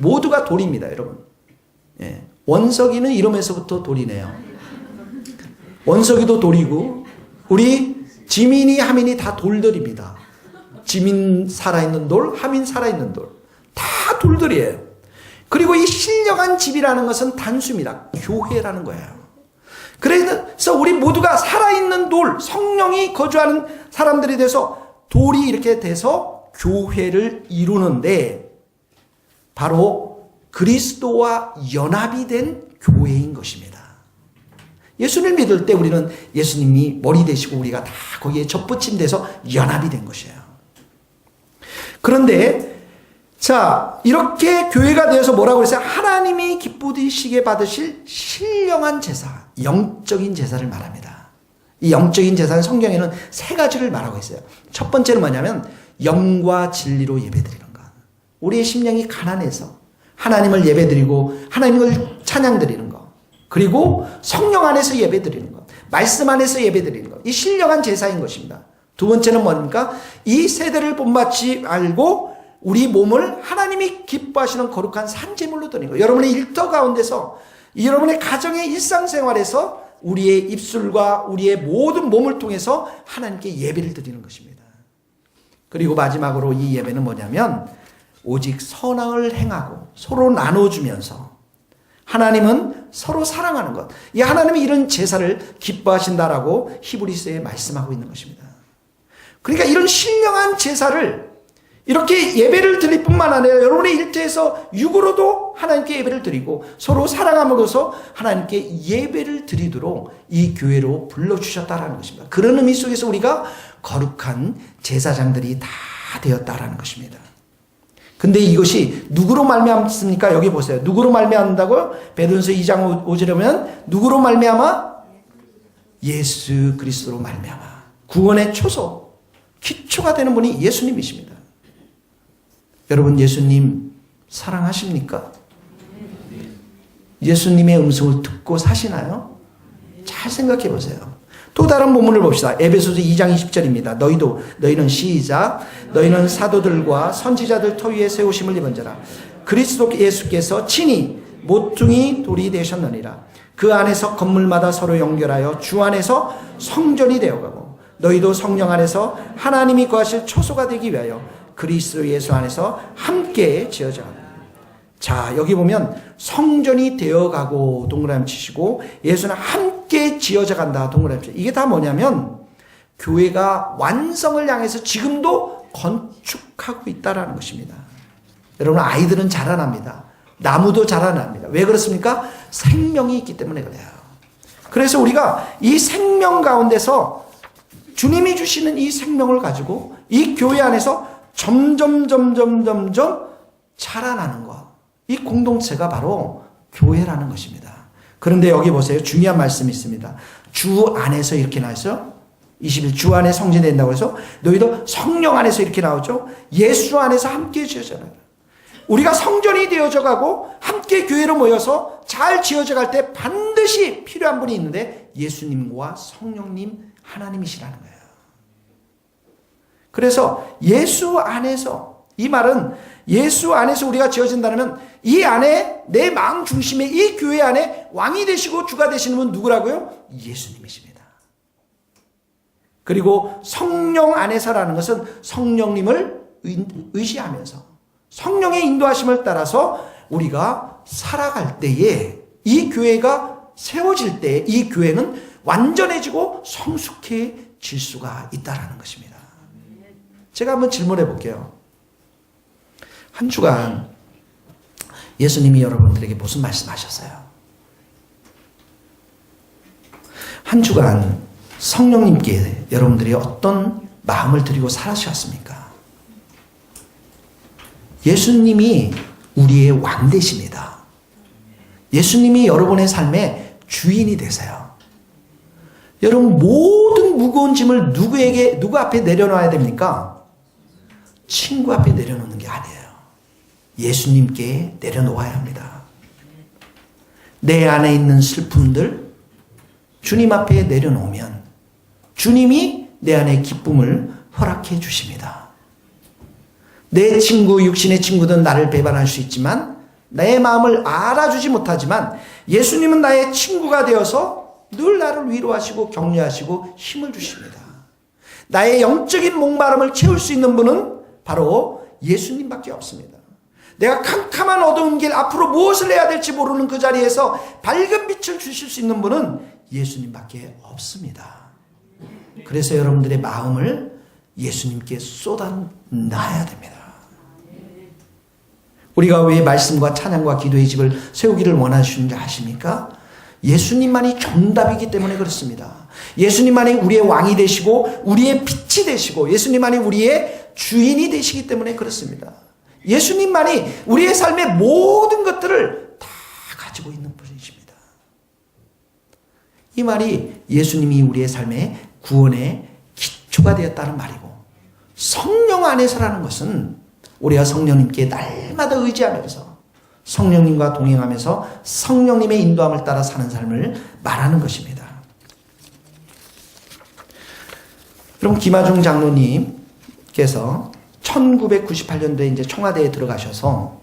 모두가 돌입니다, 여러분. 예. 원석이는 이름에서부터 돌이네요. 원석이도 돌이고, 우리 지민이, 하민이 다 돌들입니다. 지민 살아있는 돌, 하민 살아있는 돌. 다 돌들이에요. 그리고 이 신령한 집이라는 것은 단수입니다. 교회라는 거예요. 그래서 우리 모두가 살아있는 돌, 성령이 거주하는 사람들이 돼서 돌이 이렇게 돼서 교회를 이루는데 바로 그리스도와 연합이 된 교회인 것입니다. 예수를 믿을 때 우리는 예수님이 머리 되시고 우리가 다 거기에 접붙임돼서 연합이 된 것이에요. 그런데 자, 이렇게 교회가 되어서 뭐라고 그랬어요? 하나님이 기쁘시게 받으실 신령한 제사, 영적인 제사를 말합니다. 이 영적인 제사는 성경에는 세 가지를 말하고 있어요. 첫 번째는 뭐냐면 영과 진리로 예배드리는 것. 우리의 심령이 가난해서 하나님을 예배드리고 하나님을 찬양드리는 것. 그리고 성령 안에서 예배드리는 것. 말씀 안에서 예배드리는 것. 이 신령한 제사인 것입니다. 두 번째는 뭡니까? 이 세대를 본받지 알고 우리 몸을 하나님이 기뻐하시는 거룩한 산재물로 드리는 거예요. 여러분의 일터 가운데서 여러분의 가정의 일상생활에서 우리의 입술과 우리의 모든 몸을 통해서 하나님께 예배를 드리는 것입니다. 그리고 마지막으로 이 예배는 뭐냐면 오직 선악을 행하고 서로 나눠주면서 하나님은 서로 사랑하는 것. 이 하나님이 이런 제사를 기뻐하신다라고 히브리스에 말씀하고 있는 것입니다. 그러니까 이런 신령한 제사를 이렇게 예배를 드릴 뿐만 아니라 여러분의 일터에서 육으로도 하나님께 예배를 드리고 서로 사랑함으로써 하나님께 예배를 드리도록 이 교회로 불러주셨다라는 것입니다. 그런 의미 속에서 우리가 거룩한 제사장들이 다 되었다라는 것입니다. 근데 이것이 누구로 말미암습니까? 여기 보세요. 누구로 말미암다고요? 베드로서 2장 5절에 누구로 말미암아? 예수 그리스도로 말미암아. 구원의 초소, 기초가 되는 분이 예수님이십니다. 여러분 예수님 사랑하십니까? 예수님의 음성을 듣고 사시나요? 잘 생각해 보세요. 또 다른 본문을 봅시다. 에베소서 2장 20절입니다. 너희도 너희는 시작 너희는 사도들과 선지자들 터 위에 세우심을 입은 자라 그리스도 예수께서 친히 모퉁이 돌이 되셨느니라. 그 안에서 건물마다 서로 연결하여 주 안에서 성전이 되어가고 너희도 성령 안에서 하나님이 거하실 초소가 되기 위하여 그리스도 예수 안에서 함께 지어져. 자, 여기 보면 성전이 되어가고 동그라미 치시고 예수는 함께 지어져 간다 동그라미 치시고 이게 다 뭐냐면 교회가 완성을 향해서 지금도 건축하고 있다라는 것입니다. 여러분 아이들은 자라납니다. 나무도 자라납니다. 왜 그렇습니까? 생명이 있기 때문에 그래요. 그래서 우리가 이 생명 가운데서 주님이 주시는 이 생명을 가지고 이 교회 안에서 점점 점점 점점 자라나는 것. 이 공동체가 바로 교회라는 것입니다. 그런데 여기 보세요. 중요한 말씀이 있습니다. 주 안에서 이렇게 나와서 21 주 안에 성진된다고 해서 너희도 성령 안에서 이렇게 나오죠. 예수 안에서 함께 지어져요. 우리가 성전이 되어져 가고 함께 교회로 모여서 잘 지어져 갈 때 반드시 필요한 분이 있는데 예수님과 성령님 하나님이시라는 거예요. 그래서 예수 안에서 이 말은 예수 안에서 우리가 지어진다면 이 안에 내 마음 중심에 이 교회 안에 왕이 되시고 주가 되시는 분 누구라고요? 예수님이십니다. 그리고 성령 안에서라는 것은 성령님을 의지하면서 성령의 인도하심을 따라서 우리가 살아갈 때에 이 교회가 세워질 때이 교회는 완전해지고 성숙해질 수가 있다라는 것입니다. 제가 한번 질문해 볼게요. 한 주간 예수님이 여러분들에게 무슨 말씀하셨어요? 한 주간 성령님께 여러분들이 어떤 마음을 드리고 살아주셨습니까? 예수님이 우리의 왕 되십니다. 예수님이 여러분의 삶의 주인이 되세요. 여러분 모든 무거운 짐을 누구에게 누구 앞에 내려놔야 됩니까? 친구 앞에 내려놓는 게 아니에요. 예수님께 내려놓아야 합니다. 내 안에 있는 슬픔들 주님 앞에 내려놓으면 주님이 내 안에 기쁨을 허락해 주십니다. 내 친구, 육신의 친구든 나를 배반할 수 있지만 내 마음을 알아주지 못하지만 예수님은 나의 친구가 되어서 늘 나를 위로하시고 격려하시고 힘을 주십니다. 나의 영적인 목마름을 채울 수 있는 분은 바로 예수님밖에 없습니다. 내가 캄캄한 어두운 길 앞으로 무엇을 해야 될지 모르는 그 자리에서 밝은 빛을 주실 수 있는 분은 예수님밖에 없습니다. 그래서 여러분들의 마음을 예수님께 쏟아놔야 됩니다. 우리가 왜 말씀과 찬양과 기도의 집을 세우기를 원하시는지 아십니까? 예수님만이 정답이기 때문에 그렇습니다. 예수님만이 우리의 왕이 되시고 우리의 빛이 되시고 예수님만이 우리의 주인이 되시기 때문에 그렇습니다. 예수님만이 우리의 삶의 모든 것들을 다 가지고 있는 분이십니다. 이 말이 예수님이 우리의 삶의 구원의 기초가 되었다는 말이고 성령 안에서라는 것은 우리가 성령님께 날마다 의지하면서 성령님과 동행하면서 성령님의 인도함을 따라 사는 삶을 말하는 것입니다. 그럼 김하중 장로님께서 1998년도에 이제 청와대에 들어가셔서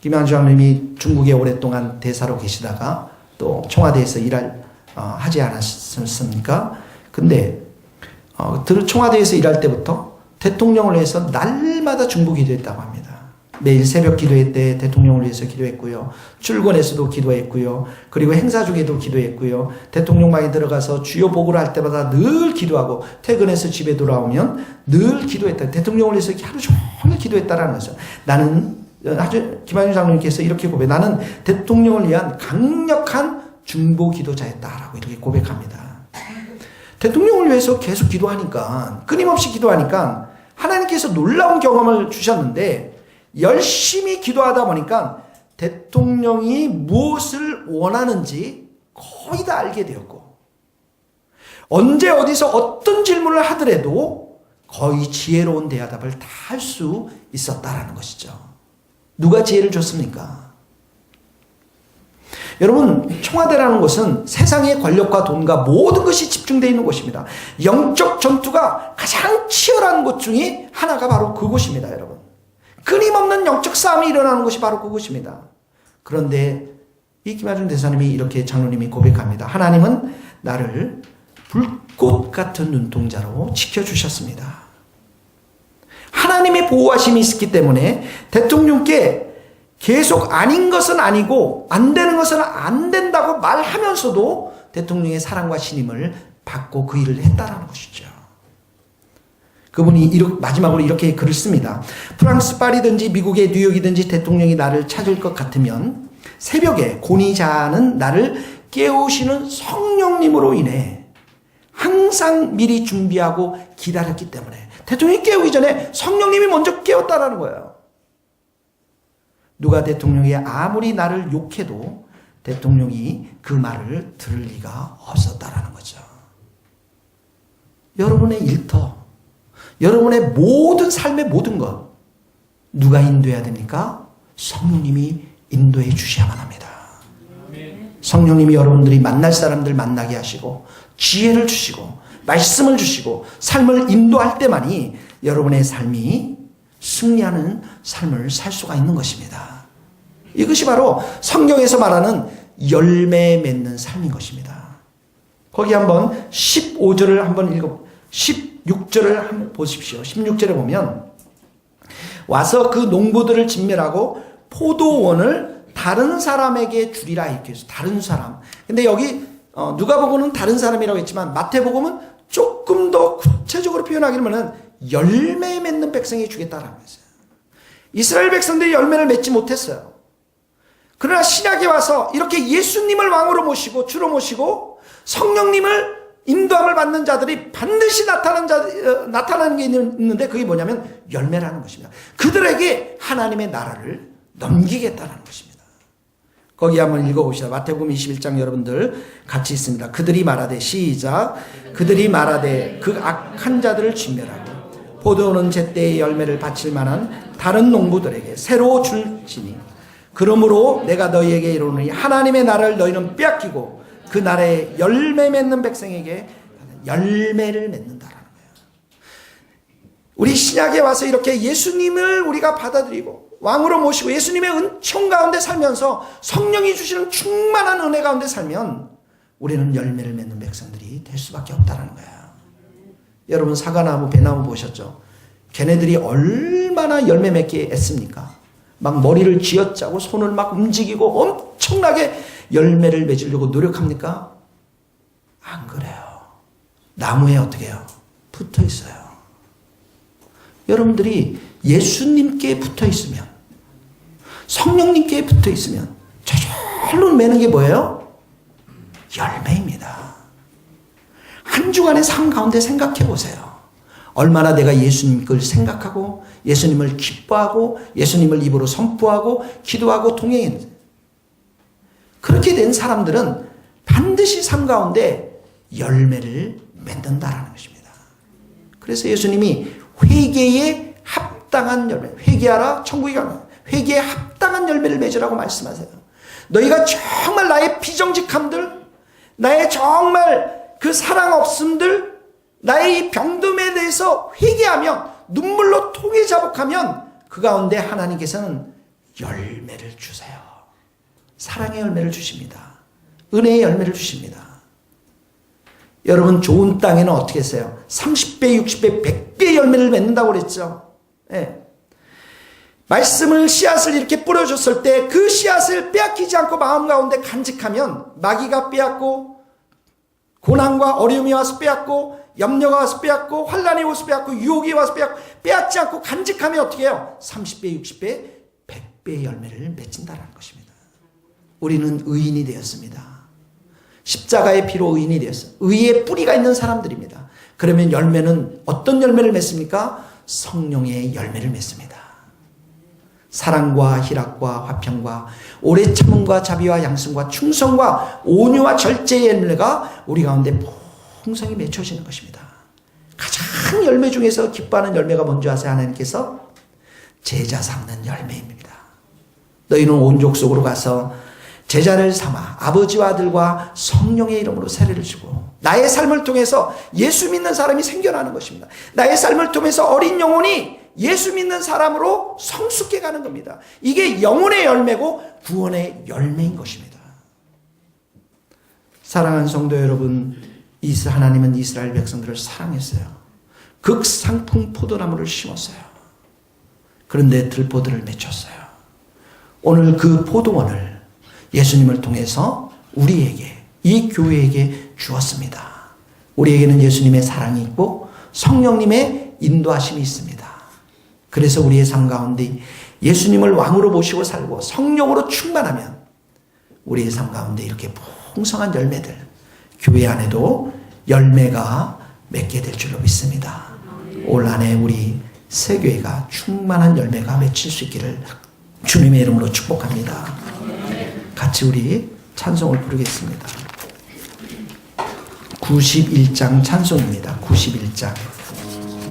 김하중 장로님이 중국에 오랫동안 대사로 계시다가 또 청와대에서 일할 어, 하지 않았습니까? 근데 어, 들- 청와대에서 일할 때부터 대통령을 위해서 날마다 중보 기도했다고 합니다. 매일 새벽 기도회 때 대통령을 위해서 기도했고요. 출근에서도 기도했고요. 그리고 행사 중에도 기도했고요. 대통령방에 들어가서 주요 보고를 할 때마다 늘 기도하고 퇴근해서 집에 돌아오면 늘 기도했다. 대통령을 위해서 하루 종일 기도했다라는 거죠. 나는 아주 김한준 장로님께서 이렇게 고백. 나는 대통령을 위한 강력한 중보 기도자였다라고 이렇게 고백합니다. 대통령을 위해서 계속 기도하니까 끊임없이 기도하니까 하나님께서 놀라운 경험을 주셨는데 열심히 기도하다 보니까 대통령이 무엇을 원하는지 거의 다 알게 되었고 언제 어디서 어떤 질문을 하더라도 거의 지혜로운 대답을 다 할 수 있었다라는 것이죠. 누가 지혜를 줬습니까? 여러분, 청와대라는 곳은 세상의 권력과 돈과 모든 것이 집중되어 있는 곳입니다. 영적 전투가 가장 치열한 곳 중에 하나가 바로 그곳입니다, 여러분. 끊임없는 영적 싸움이 일어나는 곳이 바로 그곳입니다. 그런데 이 김하중 대사님이 이렇게 장로님이 고백합니다. 하나님은 나를 불꽃 같은 눈동자로 지켜주셨습니다. 하나님의 보호하심이 있기 때문에 대통령께 계속 아닌 것은 아니고 안 되는 것은 안 된다고 말하면서도 대통령의 사랑과 신임을 받고 그 일을 했다라는 것이죠. 그분이 이렇게, 마지막으로 이렇게 글을 씁니다. 프랑스 파리든지 미국의 뉴욕이든지 대통령이 나를 찾을 것 같으면 새벽에 곤히 자는 나를 깨우시는 성령님으로 인해 항상 미리 준비하고 기다렸기 때문에 대통령이 깨우기 전에 성령님이 먼저 깨웠다라는 거예요. 누가 대통령이 아무리 나를 욕해도 대통령이 그 말을 들을 리가 없었다라는 거죠. 여러분의 일터, 여러분의 모든 삶의 모든 것 누가 인도해야 됩니까? 성령님이 인도해 주셔야만 합니다. 성령님이 여러분들이 만날 사람들 만나게 하시고 지혜를 주시고 말씀을 주시고 삶을 인도할 때만이 여러분의 삶이 승리하는 삶을 살 수가 있는 것입니다. 이것이 바로 성경에서 말하는 열매 맺는 삶인 것입니다. 거기 한번 15절을 한번 읽어 16절을 한번 보십시오. 16절에 보면 와서 그 농부들을 진멸하고 포도원을 다른 사람에게 주리라 이렇게 해서 다른 사람. 근데 여기 어, 누가복음은 다른 사람이라고 했지만 마태복음은 조금 더 구체적으로 표현하기로는 열매 맺는 백성에게 주겠다라는 거예요. 이스라엘 백성들이 열매를 맺지 못했어요. 그러나 신약에 와서 이렇게 예수님을 왕으로 모시고 주로 모시고 성령님을 인도함을 받는 자들이 반드시 나타나는 자, 어, 나타나는 게 있는데 그게 뭐냐면 열매라는 것입니다. 그들에게 하나님의 나라를 넘기겠다는 것입니다. 거기 한번 읽어봅시다. 마태복음 21장 여러분들 같이 있습니다. 그들이 말하되 시작. 그들이 말하되 그 악한 자들을 진멸하고 포도는 제때의 열매를 바칠 만한 다른 농부들에게 새로 줄지니 그러므로 내가 너희에게 이르노니 하나님의 나라를 너희는 빼앗기고 그 나라의 열매 맺는 백성에게 열매를 맺는다라는 거예요. 우리 신약에 와서 이렇게 예수님을 우리가 받아들이고 왕으로 모시고 예수님의 은총 가운데 살면서 성령이 주시는 충만한 은혜 가운데 살면 우리는 열매를 맺는 백성들이 될 수밖에 없다는 거예요. 여러분 사과나무, 배나무 보셨죠? 걔네들이 얼마나 열매 맺기에 애씁니까? 막 머리를 쥐어짜고 손을 막 움직이고 엄청나게 열매를 맺으려고 노력합니까? 안 그래요. 나무에 어떻게 해요? 붙어 있어요. 여러분들이 예수님께 붙어 있으면, 성령님께 붙어 있으면, 저절로 매는 게 뭐예요? 열매입니다. 한 주간의 삶 가운데 생각해 보세요. 얼마나 내가 예수님 걸 생각하고, 예수님을 기뻐하고, 예수님을 입으로 선포하고, 기도하고, 동행했는지. 그렇게 된 사람들은 반드시 삶 가운데 열매를 맺는다라는 것입니다. 그래서 예수님이 회개에 합당한 열매, 회개하라 천국이 가는 회개에 합당한 열매를 맺으라고 말씀하세요. 너희가 정말 나의 비정직함들, 나의 정말 그 사랑 없음들, 나의 이 병듦에 대해서 회개하면 눈물로 통해 자복하면 그 가운데 하나님께서는 열매를 주세요. 사랑의 열매를 주십니다. 은혜의 열매를 주십니다. 여러분 좋은 땅에는 어떻게 했어요? 30배, 60배, 100배 열매를 맺는다고 그랬죠. 예. 말씀을 씨앗을 이렇게 뿌려줬을 때 그 씨앗을 빼앗기지 않고 마음 가운데 간직하면 마귀가 빼앗고 고난과 어려움이 와서 빼앗고 염려가 와서 빼앗고 환란이 와서 빼앗고 유혹이 와서 빼앗고 빼앗지 않고 간직하면 어떻게 해요? 30배, 60배, 100배의 열매를 맺힌다는 것입니다. 우리는 의인이 되었습니다. 십자가의 피로 의인이 되었어요. 의의 뿌리가 있는 사람들입니다. 그러면 열매는 어떤 열매를 맺습니까? 성령의 열매를 맺습니다. 사랑과 희락과 화평과 오래 참음과 자비와 양승과 충성과 온유와 절제의 열매가 우리 가운데 풍성히 맺혀지는 것입니다. 가장 열매 중에서 기뻐하는 열매가 뭔지 아세요? 하나님께서 제자 삼는 열매입니다. 너희는 온 족 속으로 가서 제자를 삼아 아버지와 아들과 성령의 이름으로 세례를 주고 나의 삶을 통해서 예수 믿는 사람이 생겨나는 것입니다. 나의 삶을 통해서 어린 영혼이 예수 믿는 사람으로 성숙해 가는 겁니다. 이게 영혼의 열매고 구원의 열매인 것입니다. 사랑하는 성도 여러분, 이스 하나님은 이스라엘 백성들을 사랑했어요. 극상품 포도나무를 심었어요. 그런데 들포들을 맺혔어요. 오늘 그 포도원을 예수님을 통해서 우리에게 이 교회에게 주었습니다. 우리에게는 예수님의 사랑이 있고 성령님의 인도하심이 있습니다. 그래서 우리의 삶 가운데 예수님을 왕으로 모시고 살고 성령으로 충만하면 우리의 삶 가운데 이렇게 풍성한 열매들 교회 안에도 열매가 맺게 될 줄로 믿습니다. 올 한해 우리 세 교회가 충만한 열매가 맺힐 수 있기를 주님의 이름으로 축복합니다. 같이 우리 찬송을 부르겠습니다. 91장 찬송입니다. 91장.